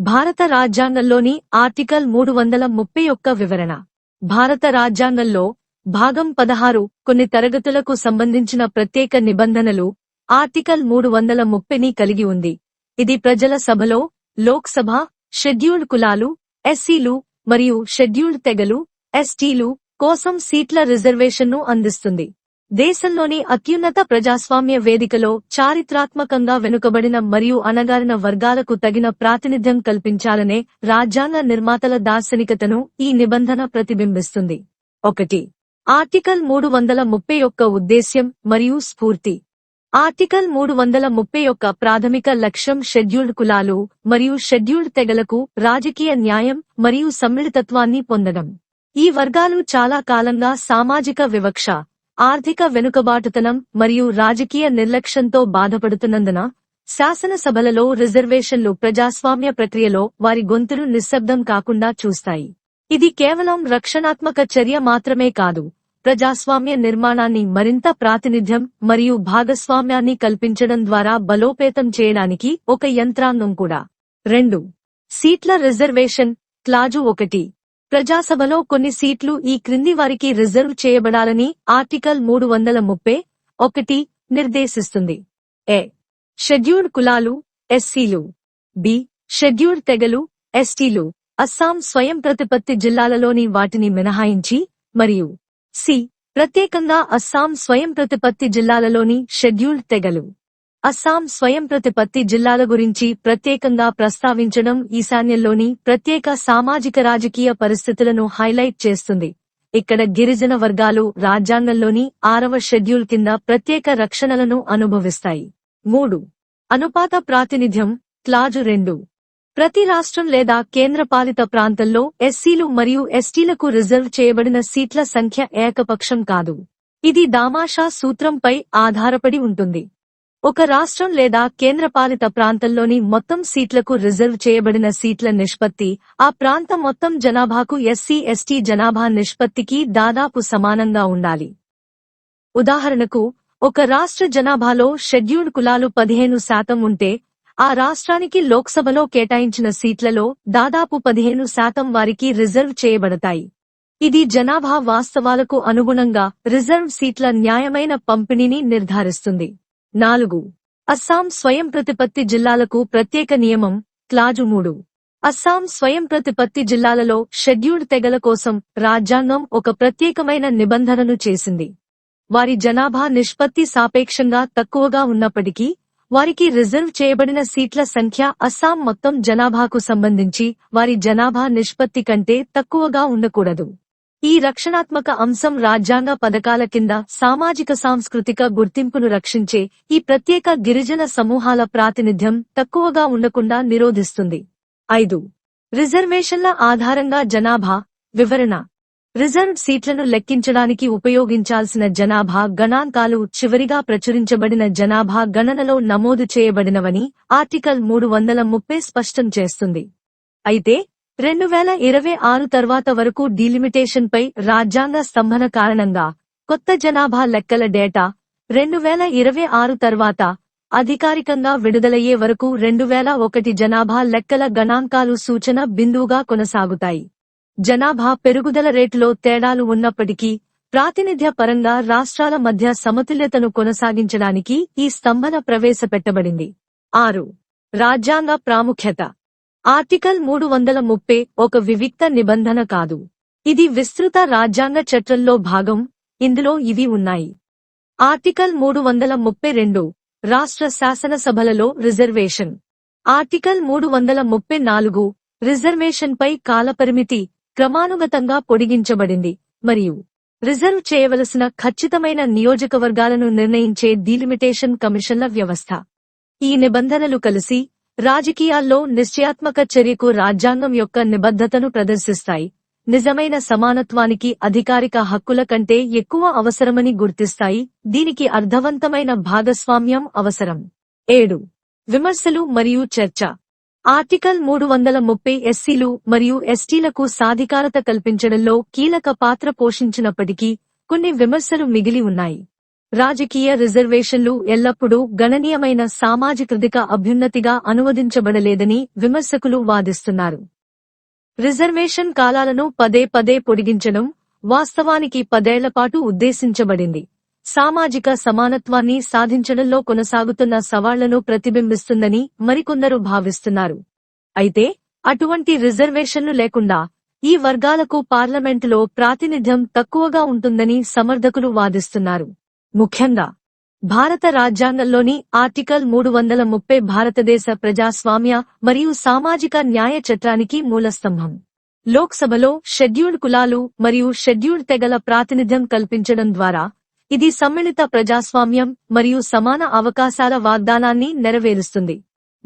భారత రాజ్యాంగంలోని ఆర్టికల్ మూడు వందల ముప్పై ఒక్క వివరణ. భారత రాజ్యాంగంలో భాగం పదహారు కొన్ని తరగతులకు సంబంధించిన ప్రత్యేక నిబంధనలు ఆర్టికల్ మూడు వందల ముప్పైని కలిగి ఉంది. ఇది ప్రజల సభలో లోక్సభ షెడ్యూల్డ్ కులాలు ఎస్సీలు మరియు షెడ్యూల్డ్ తెగలు ఎస్టీలు కోసం సీట్ల రిజర్వేషన్ను అందిస్తుంది. దేశంలోని అత్యున్నత ప్రజాస్వామ్య వేదికలో చారిత్రాత్మకంగా వెనుకబడిన మరియు అణగారిన వర్గాలకు తగిన ప్రాతినిధ్యం కల్పించాలనే రాజ్యాంగ నిర్మాతల దార్శనికతను ఈ నిబంధన ప్రతిబింబిస్తుంది. ఒకటి. ఆర్టికల్ మూడు వందల ముప్పై ఒక్క ఉద్దేశ్యం మరియు స్ఫూర్తి. ఆర్టికల్ మూడు వందల ముప్పై ఒక్క ప్రాథమిక లక్ష్యం షెడ్యూల్డ్ కులాలు మరియు షెడ్యూల్డ్ తెగలకు రాజకీయ న్యాయం మరియు సమ్మిళితత్వాన్ని పొందడం. ఈ వర్గాలు చాలా కాలంగా సామాజిక వివక్ష ఆర్థిక వెనుకబాటుతనం మరియు రాజకీయ నిర్లక్ష్యంతో బాధపడుతున్నందున శాసనసభలలో రిజర్వేషన్లు ప్రజాస్వామ్య ప్రక్రియలో వారి గొంతును నిశ్శబ్దం కాకుండా చూస్తాయి. ఇది కేవలం రక్షణాత్మక చర్య మాత్రమే కాదు ప్రజాస్వామ్య నిర్మాణాన్ని మరింత ప్రాతినిధ్యం మరియు భాగస్వామ్యాన్ని కల్పించడం ద్వారా బలోపేతం చేయడానికి ఒక యంత్రాంగం కూడా. రెండు. సీట్ల రిజర్వేషన్. క్లాజు ఒకటి. ప్రజాసభలో కొన్ని సీట్లు ఈ క్రింది వారికి రిజర్వ్ చేయబడాలని ఆర్టికల్ మూడు వందల ముప్పై ఒకటి నిర్దేశిస్తుంది. ఏ. షెడ్యూల్డ్ కులాలు ఎస్సీలు. బి. షెడ్యూల్డ్ తెగలు ఎస్టీలు. అస్సాం స్వయం ప్రతిపత్తి జిల్లాలలోని వాటిని మినహాయించి మరియు సి. ప్రత్యేకంగా అస్సాం స్వయం ప్రతిపత్తి జిల్లాలలోని షెడ్యూల్డ్ తెగలు. అస్సాం స్వయం ప్రతిపత్తి జిల్లాల గురించి ప్రత్యేకంగా ప్రస్తావించడం ఈశాన్యంలోని ప్రత్యేక సామాజిక రాజకీయ పరిస్థితులను హైలైట్ చేస్తుంది. ఇక్కడ గిరిజన వర్గాలు రాజ్యాంగంలోని ఆరవ షెడ్యూల్ కింద ప్రత్యేక రక్షణలను అనుభవిస్తాయి. మూడు. అనుపాత ప్రాతినిధ్యం. క్లాజు రెండు. ప్రతి రాష్ట్రం లేదా కేంద్రపాలిత ప్రాంతంలో ఎస్సీలు మరియు ఎస్టీలకు రిజర్వ్ చేయబడిన సీట్ల సంఖ్య ఏకపక్షం కాదు. ఇది దామాషా సూత్రంపై ఆధారపడి ఉంటుంది. ఒక రాష్ట్రం లేదా కేంద్రపాలిత ప్రాంతంలోని మొత్తం సీట్లకు రిజర్వ్ చేయబడిన సీట్ల నిష్పత్తి ఆ ప్రాంతం మొత్తం జనాభాకు ఎస్సీ ఎస్టీ జనాభా నిష్పత్తికి దాదాపు సమానంగా ఉండాలి. ఉదాహరణకు ఒక రాష్ట్ర జనాభాలో షెడ్యూల్డ్ కులాలు పదిహేను శాతం ఉంటే ఆ రాష్ట్రానికి లోక్సభలో కేటాయించిన సీట్లలో దాదాపు పదిహేను శాతం వారికి రిజర్వ్ చేయబడతాయి. ఇది జనాభా వాస్తవాలకు అనుగుణంగా రిజర్వ్ సీట్ల న్యాయమైన పంపిణీని నిర్ధారిస్తుంది. నాలుగు. అస్సాం స్వయం ప్రతిపత్తి జిల్లాలకు ప్రత్యేక నియమం క్లాజు మూడు. అస్సాం స్వయం ప్రతిపత్తి జిల్లాలలో షెడ్యూల్డ్ తెగల కోసం రాజ్యాంగం ఒక ప్రత్యేకమైన నిబంధనను చేసింది. వారి జనాభా నిష్పత్తి సాపేక్షంగా తక్కువగా ఉన్నప్పటికీ వారికి రిజర్వ్ చేయబడిన సీట్ల సంఖ్య అస్సాం మొత్తం జనాభాకు సంబంధించి వారి జనాభా నిష్పత్తి కంటే తక్కువగా ఉండకూడదు. ఈ రక్షణాత్మక అంశం రాజ్యాంగ పథకాల కింద సామాజిక సాంస్కృతిక గుర్తింపును రక్షించే ఈ ప్రత్యేక గిరిజన సమూహాల ప్రాతినిధ్యం తక్కువగా ఉండకుండా నిరోధిస్తుంది. ఐదు. రిజర్వేషన్ల ఆధారంగా జనాభా వివరణ. రిజర్వ్ సీట్లను లెక్కించడానికి ఉపయోగించాల్సిన జనాభా గణాంకాలు చివరిగా ప్రచురించబడిన జనాభా గణనలో నమోదు చేయబడినవని ఆర్టికల్ మూడు వందల ముప్పై స్పష్టం చేస్తుంది. అయితే రెండు వేల ఇరవై ఆరు తర్వాత వరకు డీలిమిటేషన్ పై రాజ్యాంగ స్తంభన కారణంగా కొత్త జనాభా లెక్కల డేటా రెండు వేల ఇరవై ఆరు తర్వాత అధికారికంగా విడుదలయ్యే వరకు రెండు వేల ఒకటి జనాభా లెక్కల గణాంకాలు సూచన బిందువుగా కొనసాగుతాయి. జనాభా పెరుగుదల రేటులో తేడాలు ఉన్నప్పటికీ ప్రాతినిధ్య పరంగా రాష్ట్రాల మధ్య సమతుల్యతను కొనసాగించడానికి ఈ స్తంభన ప్రవేశపెట్టబడింది. ఆరు. రాజ్యాంగ ప్రాముఖ్యత. ఆర్టికల్ మూడు వందల ముప్పై ఒక వివిక్త నిబంధన కాదు. ఇది విస్తృత రాజ్యాంగ చట్టంలో భాగం ఇందులో ఇవి ఉన్నాయి. ఆర్టికల్ మూడు వందల ముప్పై రెండు రాష్ట్ర శాసనసభలలో రిజర్వేషన్. ఆర్టికల్ మూడు వందల ముప్పై నాలుగు రిజర్వేషన్పై కాలపరిమితి క్రమానుగతంగా పొడిగించబడింది మరియు రిజర్వ్ చేయవలసిన ఖచ్చితమైన నియోజకవర్గాలను నిర్ణయించే డీలిమిటేషన్ కమిషన్ల వ్యవస్థ. ఈ నిబంధనలు కలిసి రాజకీయాల్లో నిశ్చయాత్మక చర్యకు రాజ్యాంగం యొక్క నిబద్ధతను ప్రదర్శిస్తాయి. నిజమైన సమానత్వానికి అధికారిక హక్కుల కంటే ఎక్కువ అవసరమని గుర్తిస్తాయి. దీనికి అర్థవంతమైన భాగస్వామ్యం అవసరం. ఏడు. విమర్శలు మరియు చర్చ. ఆర్టికల్ మూడు వందల ముప్పై ఎస్సీలు మరియు ఎస్టీలకు సాధికారత కల్పించడంలో కీలక పాత్ర పోషించినప్పటికీ కొన్ని విమర్శలు మిగిలి ఉన్నాయి. రాజకీయ రిజర్వేషన్లు ఎల్లప్పుడూ గణనీయమైన సామాజికృతిక అభ్యున్నతిగా అనువదించబడలేదని విమర్శకులు వాదిస్తున్నారు. రిజర్వేషన్ కాలాలను పదే పదే పొడిగించడం వాస్తవానికి పదేళ్ళపాటు ఉద్దేశించబడింది. సామాజిక సమానత్వాన్ని సాధించడంలో కొనసాగుతున్న సవాళ్ళను ప్రతిబింబిస్తుందని మరికొందరు భావిస్తున్నారు. అయితే అటువంటి రిజర్వేషన్లు లేకుండా ఈ వర్గాలకు పార్లమెంటులో ప్రాతినిధ్యం తక్కువగా ఉంటుందని సమర్థకులు వాదిస్తున్నారు. ముఖ్యంగా భారత రాజ్యాంగంలోని ఆర్టికల్ మూడు వందల ముప్పై భారతదేశ ప్రజాస్వామ్య మరియు సామాజిక న్యాయ చట్టానికి మూలస్తంభం. లోక్సభలో షెడ్యూల్డ్ కులాలు మరియు షెడ్యూల్డ్ తెగల ప్రాతినిధ్యం కల్పించడం ద్వారా ఇది సమ్మిళిత ప్రజాస్వామ్యం మరియు సమాన అవకాశాల వాగ్దానాన్ని నెరవేరుస్తుంది.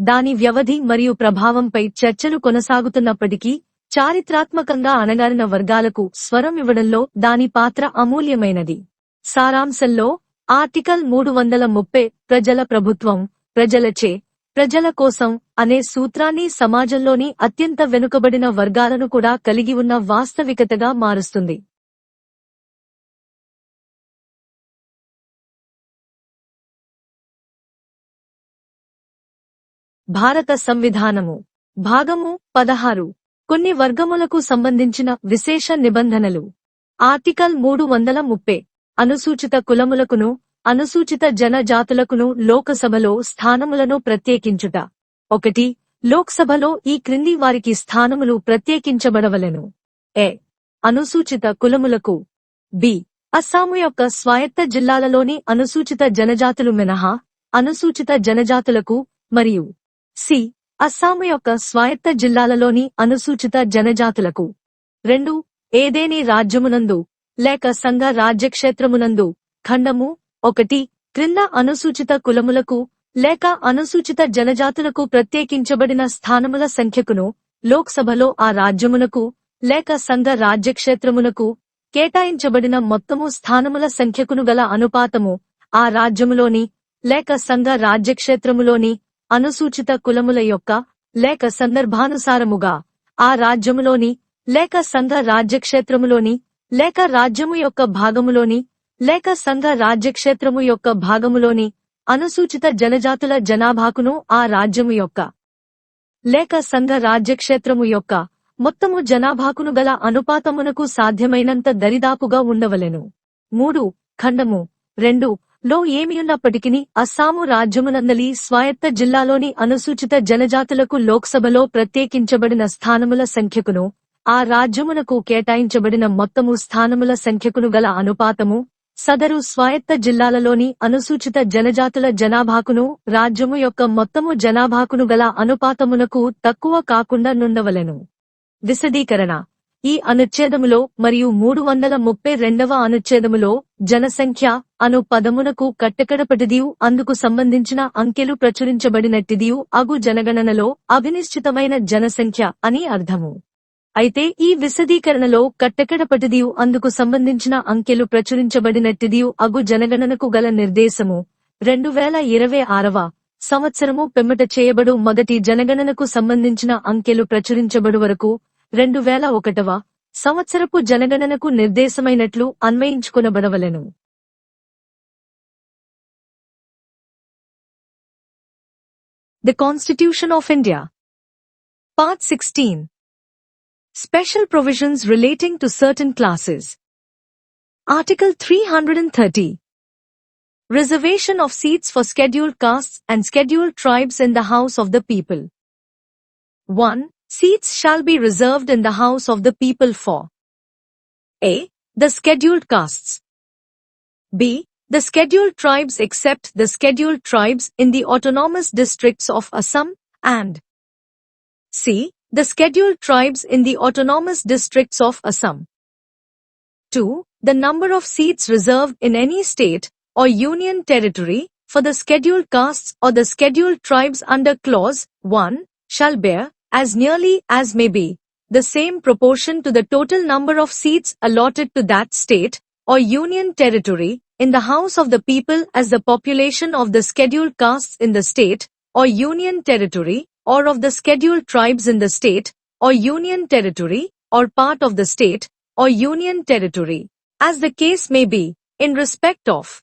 దాని వ్యవధి మరియు ప్రభావంపై చర్చలు కొనసాగుతున్నప్పటికీ చారిత్రాత్మకంగా అణగారిన వర్గాలకు స్వరం ఇవ్వడంలో దాని పాత్ర అమూల్యమైనది. సారాంశంలో ఆర్టికల్ మూడు వందల ముప్పై ప్రజల ప్రభుత్వం ప్రజలచే ప్రజల కోసం అనే సూత్రాన్ని సమాజంలోని అత్యంత వెనుకబడిన వర్గాలను కూడా కలిగి ఉన్న వాస్తవికతగా మారుస్తుంది. భారత సంవిధానము భాగము పదహారు. కొన్ని వర్గములకు సంబంధించిన విశేష నిబంధనలు. ఆర్టికల్ మూడు వందల ముప్పై అనుసూచిత కులములకును అనుసూచిత జనజాతులకును లోకసభలో స్థానములను ప్రత్యేకించుట. ఒకటి లోక్సభలో ఈ క్రింది వారికి స్థానములు ప్రత్యేకించబడవలెను. ఏ అనుసూచిత కులములకు. బి అస్సాము యొక్క స్వాయత్త జిల్లాలలోని అనుసూచిత జనజాతులు మినహా అనుసూచిత జనజాతులకు మరియు సి అస్సాము యొక్క స్వాయత్త జిల్లాలలోని అనుసూచిత జనజాతులకు. రెండు ఏదేని రాజ్యమునందు లేక సంఘ రాజ్యక్షేత్రమునందు ఖండము ఒకటి క్రింద అనుసూచిత కులములకు లేక అనుసూచిత జనజాతులకు ప్రత్యేకించబడిన స్థానముల సంఖ్యకును లోక్సభలో ఆ రాజ్యమునకు లేక సంఘ రాజ్యక్షేత్రమునకు కేటాయించబడిన మొత్తము స్థానముల సంఖ్యకును గల అనుపాతము ఆ రాజ్యములోని లేక సంఘ రాజ్యక్షేత్రములోని అనుసూచిత కులముల యొక్క లేక సందర్భానుసారముగా ఆ రాజ్యములోని లేక సంఘ రాజ్యక్షేత్రములోని లేక రాజ్యము యొక్క భాగములోని లేక సంఘ రాజ్యక్షేత్రము యొక్క భాగములోని అనుసూచిత జనజాతుల జనాభాకును ఆ రాజ్యము యొక్క లేక సంఘ రాజ్యక్షేత్రము యొక్క మొత్తము జనాభాకును గల అనుపాతమునకు సాధ్యమైనంత దరిదాపుగా ఉండవలెను. మూడు ఖండము. రెండు లో ఏమియున్నప్పటికీ అస్సాము రాజ్యమునందలి స్వాయత్త జిల్లాలోని అనుసూచిత జనజాతులకు లోక్సభలో ప్రత్యేకించబడిన స్థానముల సంఖ్యకును ఆ రాజ్యమునకు కేటాయించబడిన మొత్తము స్థానముల సంఖ్యకును గల అనుపాతము సదరు స్వాయత్త జిల్లాలలోని అనుసూచిత జనజాతుల జనాభాకును రాజ్యము యొక్క మొత్తము జనాభాకును గల అనుపాతమునకు తక్కువ కాకుండా నుండవలెను. విశదీకరణ. ఈ అనుచ్ఛేదములో మరియు మూడు వందల ముప్పై రెండవ అనుచ్ఛేదములో జనసంఖ్య అను పదమునకు కట్టకడపటిదియు అందుకు సంబంధించిన అంకెలు ప్రచురించబడినట్టిదియు అగు జనగణనలో అభినిశ్చితమైన జనసంఖ్య అని అర్థము. అయితే ఈ విశదీకరణలో కట్టకడపటిదియు అందుకు సంబంధించిన అంకెలు ప్రచురించబడినట్టిదియు అగు జనగణనకు గల నిర్దేశము. రెండు వేల ఇరవై ఆరవ సంవత్సరము పెమ్మట చేయబడు మొదటి జనగణనకు సంబంధించిన అంకెలు ప్రచురించబడు వరకు రెండు వేల ఒకటవ సంవత్సరపు జనగణనకు నిర్దేశమైనట్లు అన్వయించుకునబడవలెను. The constitution of India part sixteen Special provisions relating to certain classes. Article 330. Reservation of seats for scheduled castes and scheduled tribes in the House of the People. 1. Seats shall be reserved in the House of the People for A. The scheduled castes. B. The scheduled tribes except the scheduled tribes in the autonomous districts of Assam and C. The scheduled tribes in the autonomous districts of Assam. 2. The number of seats reserved in any state or union territory for the scheduled castes or the scheduled tribes under clause 1 shall bear, as nearly as may be, the same proportion to the total number of seats allotted to that state or union territory in the house of the people as the population of the scheduled castes in the state or union territory or of the scheduled tribes in the state or union territory or part of the state or union territory, as the case may be, in respect of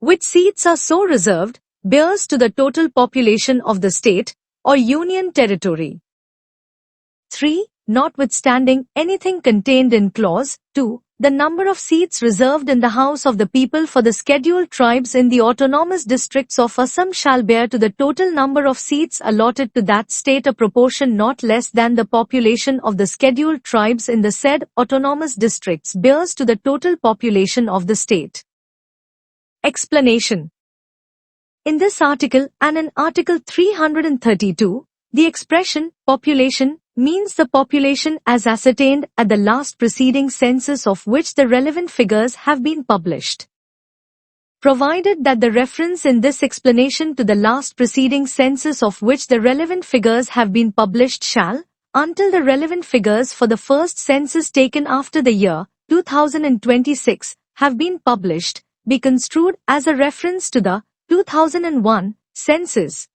which seats are so reserved, bears to the total population of the state or union territory. 3. Notwithstanding anything contained in clause 2, the number of seats reserved in the House of the People for the scheduled tribes in the autonomous districts of Assam shall bear to the total number of seats allotted to that state a proportion not less than the population of the scheduled tribes in the said autonomous districts bears to the total population of the state. Explanation In this article and in Article 332, the expression population means the population as ascertained at the last preceding census of which the relevant figures have been published. Provided that the reference in this explanation to the last preceding census of which the relevant figures have been published shall, until the relevant figures for the first census taken after the year 2026 have been published, be construed as a reference to the 2001 census.